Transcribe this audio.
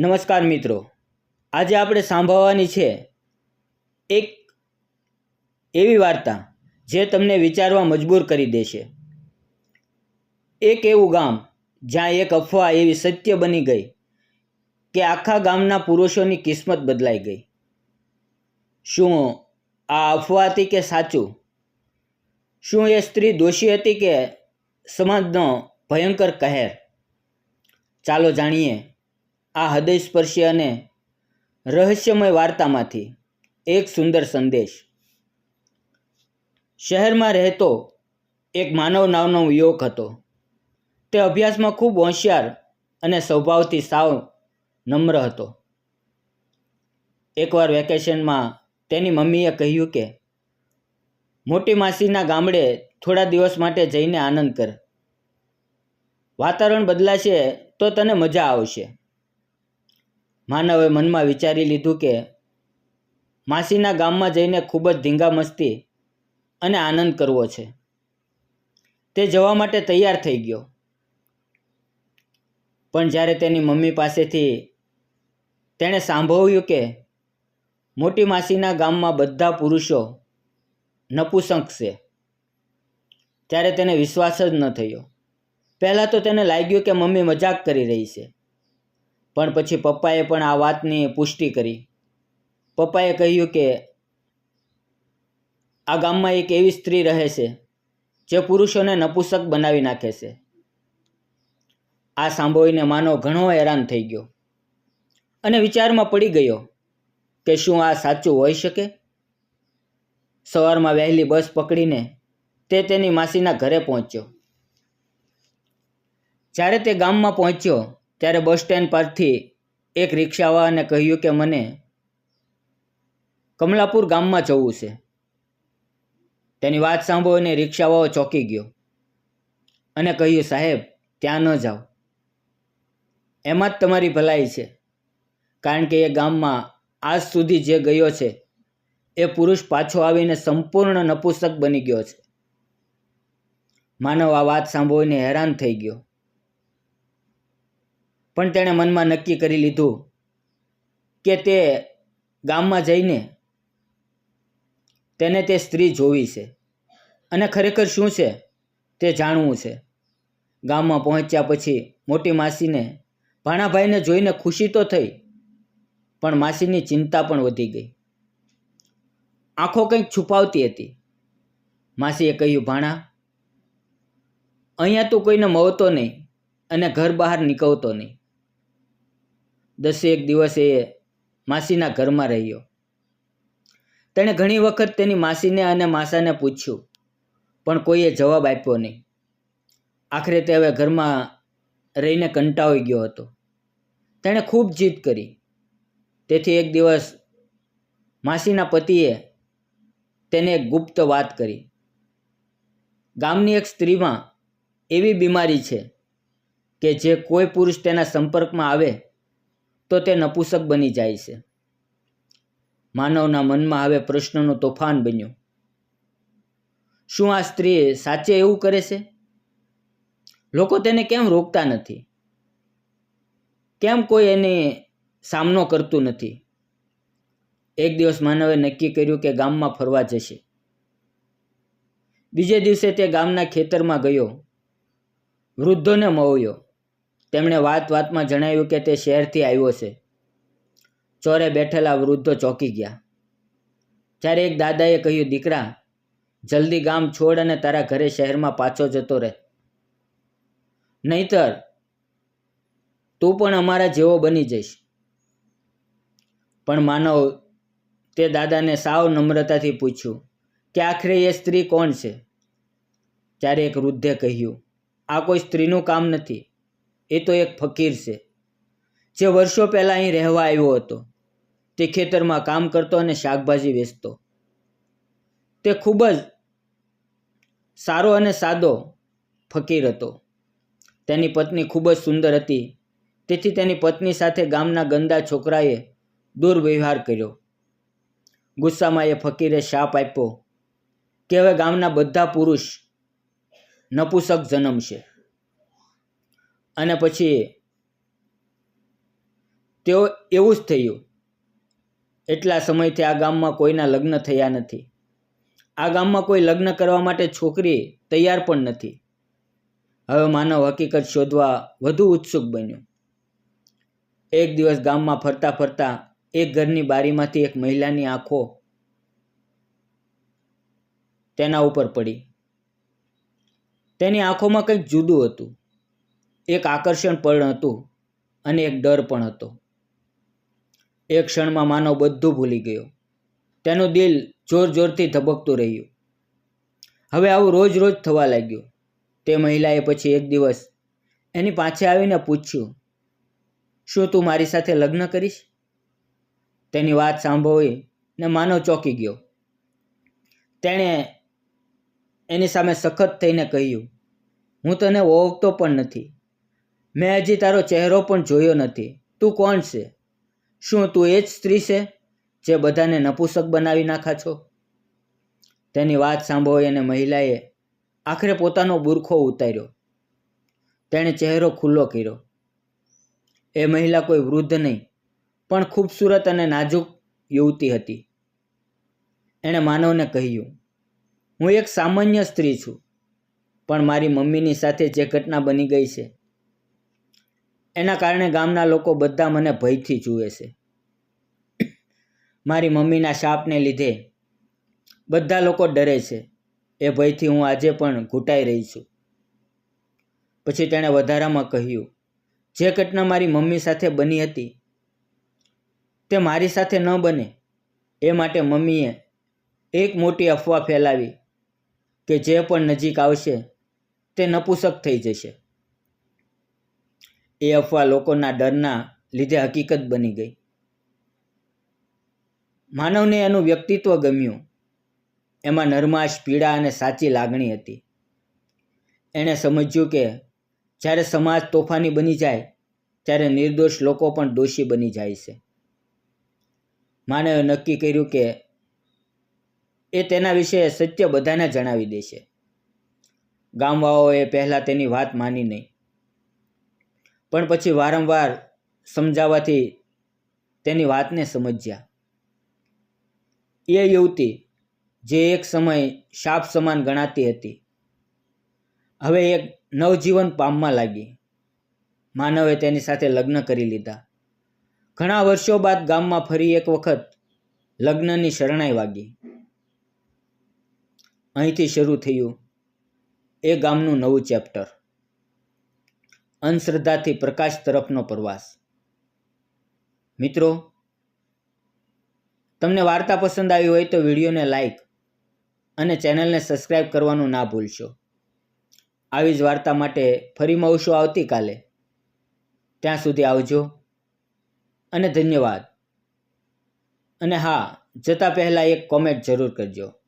નમસ્કાર મિત્રો. આજે આપણે સાંભળવાની છે એક એવી વાર્તા જે તમને વિચારવા મજબૂર કરી દેશે. એક એવું ગામ જ્યાં એક અફવા એવી સત્ય બની ગઈ કે આખા ગામના પુરુષોની કિસ્મત બદલાઈ ગઈ. શું આ અફવા હતી કે સાચું? શું એ સ્ત્રી દોષી હતી કે સમાજનો ભયંકર કહેર? ચાલો જાણીએ આ હૃદયસ્પર્શી અને રહસ્યમય વાર્તામાંથી એક સુંદર સંદેશ. શહેરમાં રહેતો એક માનવ નામનો યુવક હતો. તે અભ્યાસમાં ખૂબ હોશિયાર અને સ્વભાવથી સાવ નમ્ર હતો. એકવાર વેકેશનમાં તેની મમ્મીએ કહ્યું કે, મોટી માસીના ગામડે થોડા દિવસ માટે જઈને આનંદ કર. વાતાવરણ બદલાશે તો તને મજા આવશે. માનવે મનમાં વિચારી લીધું કે માસીના ગામમાં જઈને ખૂબ જ ધીંગા મસ્તી અને આનંદ કરવો છે. તે જવા માટે તૈયાર થઈ ગયો. પણ જ્યારે તેની મમ્મી પાસેથી તેણે સાંભળ્યું કે મોટી માસીના ગામમાં બધા પુરુષો નપુસંક છે ત્યારે તેને વિશ્વાસ જ ન થયો. પહેલાં તો તેને લાગ્યું કે મમ્મી મજાક કરી રહી છે. પણ પછી પપ્પાએ પણ આ વાતની પુષ્ટિ કરી. પપ્પાએ કહ્યું કે, આ ગામમાં એક એવી સ્ત્રી રહે છે, જે પુરુષોને નપુસક બનાવી નાખે છે. આ સાંભળીને માનો ઘણો હેરાન થઈ ગયો અને વિચારમાં પડી ગયો કે શું આ સાચું હોઈ શકે? સવારમાં વહેલી બસ પકડીને તે તેની માસીના ઘરે પહોંચ્યો. જ્યારે તે ગામમાં પહોંચ્યો ત્યારે બસ સ્ટેન્ડ પરથી એક રિક્ષાવાળાને કહ્યું કે, મને કમલાપુર ગામમાં જવું છે. તેની વાત સાંભળીને રિક્ષાવાળો ચોંકી ગયો અને કહ્યું, સાહેબ, ત્યાં ન જાઓ. એમાં જ તમારી ભલાઈ છે. કારણ કે એ ગામમાં આજ સુધી જે ગયો છે, એ પુરુષ પાછો આવીને સંપૂર્ણ નપુસક બની ગયો છે. માનવ આ વાત સાંભળીને હેરાન થઈ ગયો. પણ તેણે મનમાં નક્કી કરી લીધું કે તે ગામમાં જઈને તેને તે સ્ત્રી જોવી છે. અને ખરેખર શું છે તે જાણવું છે. ગામમાં પહોંચ્યા પછી મોટી માસીને ભાણાભાઈને જોઈને ખુશી તો થઈ, પણ માસીની ચિંતા પણ વધી ગઈ. આંખો કંઈક છુપાવતી હતી. માસીએ કહ્યું, ભાણા, અહીંયા તું કોઈને મળતો નહીં અને ઘર બહાર નીકળતો નહીં. દસેક દિવસ એ માસીના ઘરમાં રહ્યો. તેણે ઘણી વખત તેની માસીને અને માસાને પૂછ્યું, પણ કોઈએ જવાબ આપ્યો નહીં. આખરે તે હવે ઘરમાં રહીને કંટાળી ગયો હતો. તેણે ખૂબ જીદ કરી. તેથી એક દિવસ માસીના પતિએ તેને એક ગુપ્ત વાત કરી. ગામની એક સ્ત્રીમાં એવી બીમારી છે કે જે કોઈ પુરુષ તેના સંપર્કમાં આવે તો તે નપુસક બની જાય છે. માનવના મનમાં હવે પ્રશ્નનું તોફાન બન્યું. શું આ સ્ત્રી સાચે એવું કરે છે? લોકો તેને કેમ રોકતા નથી? કેમ કોઈ એને સામનો કરતું નથી? એક દિવસ માનવે નક્કી કર્યું કે ગામમાં ફરવા જશે. બીજે દિવસે તે ગામના ખેતરમાં ગયો. વૃદ્ધોને મળ્યો. તેમણે વાત વાતમાં જણાવ્યું કે તે શહેરથી આવ્યો છે. ચોરે બેઠેલા વૃદ્ધો ચોંકી ગયા. ત્યારે એક દાદાએ કહ્યું, દીકરા, જલ્દી ગામ છોડ અને તારા ઘરે શહેરમાં પાછો જતો રહે. નહીતર તું પણ અમારા જેવો બની જઈશ. પણ માનવ તે દાદાને સાવ નમ્રતાથી પૂછ્યું, કે આખરે એ સ્ત્રી કોણ છે? ત્યારે એક વૃદ્ધે કહ્યું, આ કોઈ સ્ત્રીનું કામ નથી. એ તો એક ફકીર છે. જે વર્ષો પહેલાં અહીં રહેવા આવ્યો હતો, તે ખેતરમાં કામ કરતો અને શાકભાજી વેચતો. તે ખૂબ જ સારો અને સાદો ફકીર હતો. તેની પત્ની ખૂબ જ સુંદર હતી. તેથી તેની પત્ની સાથે ગામના ગંદા છોકરાએ દુર્વ્યવહાર કર્યો. ગુસ્સામાં એ ફકીરે શાપ આપ્યો કે હવે ગામના બધા પુરુષ નપુસક જન્મશે. અને પછી તેઓ એવું જ થયું. એટલા સમયથી આ ગામમાં કોઈના લગ્ન થયા નથી. આ ગામમાં કોઈ લગ્ન કરવા માટે છોકરી તૈયાર પણ નથી. હવે માનવ હકીકત શોધવા વધુ ઉત્સુક બન્યો. એક દિવસ ગામમાં ફરતા ફરતા એક ઘરની બારીમાંથી એક મહિલાની આંખો તેના ઉપર પડી. તેની આંખોમાં કંઈક જુદું હતું. એક આકર્ષણ પણ હતું અને એક ડર પણ હતો. એક ક્ષણમાં માનવ બધું ભૂલી ગયો. તેનું દિલ જોર જોરથી ધબકતું રહ્યું. હવે આવું રોજ રોજ થવા લાગ્યું. તે મહિલાએ પછી એક દિવસ એની પાછે આવીને પૂછ્યું, શું તું મારી સાથે લગ્ન કરીશ? તેની વાત સાંભળી ને માનવ ચોંકી ગયો. તેણે એની સામે સખત થઈને કહ્યું, હું તને ઓળખતો પણ નથી. મેં હજી તારો ચહેરો પણ જોયો નથી. તું કોણ છે? શું તું એ જ સ્ત્રી છે જે બધાને નપુસક બનાવી નાખા છો? તેની વાત સાંભળી અને મહિલાએ આખરે પોતાનો બુરખો ઉતાર્યો. તેણે ચહેરો ખુલ્લો કર્યો. એ મહિલા કોઈ વૃદ્ધ નહીં, પણ ખૂબસૂરત અને નાજુક યુવતી હતી. એણે માનવને કહ્યું, હું એક સામાન્ય સ્ત્રી છું, પણ મારી મમ્મીની સાથે જે ઘટના બની ગઈ છે એના કારણે ગામના લોકો બધા મને ભયથી જુએ છે. મારી મમ્મીના શાપને લીધે બધા લોકો ડરે છે. એ ભયથી હું આજે પણ ઘૂંટાઈ રહી છું. પછી તેણે વધારામાં કહ્યું, જે ઘટના મારી મમ્મી સાથે બની હતી, તે મારી સાથે ન બને. એ માટે મમ્મીએ એક મોટી અફવા ફેલાવી કે જે પણ નજીક આવશે તે નપુસક થઈ જશે. એ અફવા લોકોના ડરના લીધે હકીકત બની ગઈ. માનવને એનું વ્યક્તિત્વ ગમ્યું. એમાં નરમાશ, પીડા અને સાચી લાગણી હતી. એણે સમજ્યું કે જ્યારે સમાજ તોફાની બની જાય, ત્યારે નિર્દોષ લોકો પણ દોષી બની જાય છે. માનવે નક્કી કર્યું કે એ તેના વિશે સત્ય બધાને જણાવી દેશે. ગામવાઓએ પહેલાં તેની વાત માની નહીં. પણ પછી વારંવાર સમજાવવાથી તેની વાતને સમજ્યા. એ યુવતી જે એક સમય શાપ સમાન ગણાતી હતી. હવે એક નવજીવન પામવા લાગી. માનવે તેની સાથે લગ્ન કરી લીધા. ઘણા વર્ષો બાદ ગામમાં ફરી એક વખત લગ્નની શરણાઈ વાગી. અહીંથી શરૂ થયું એ ગામનું નવું ચેપ્ટર. અંધશ્રદ્ધાથી પ્રકાશ તરફનો પ્રવાસ. મિત્રો, તમને વાર્તા પસંદ આવી હોય તો વિડીયોને લાઈક અને ચેનલને સબસ્ક્રાઈબ કરવાનું ના ભૂલશો. આવી જ વાર્તા માટે ફરી મળશું આવતીકાલે. ત્યાં સુધી આવજો અને ધન્યવાદ. અને હા, જતાં પહેલાં એક કોમેન્ટ જરૂર કરજો.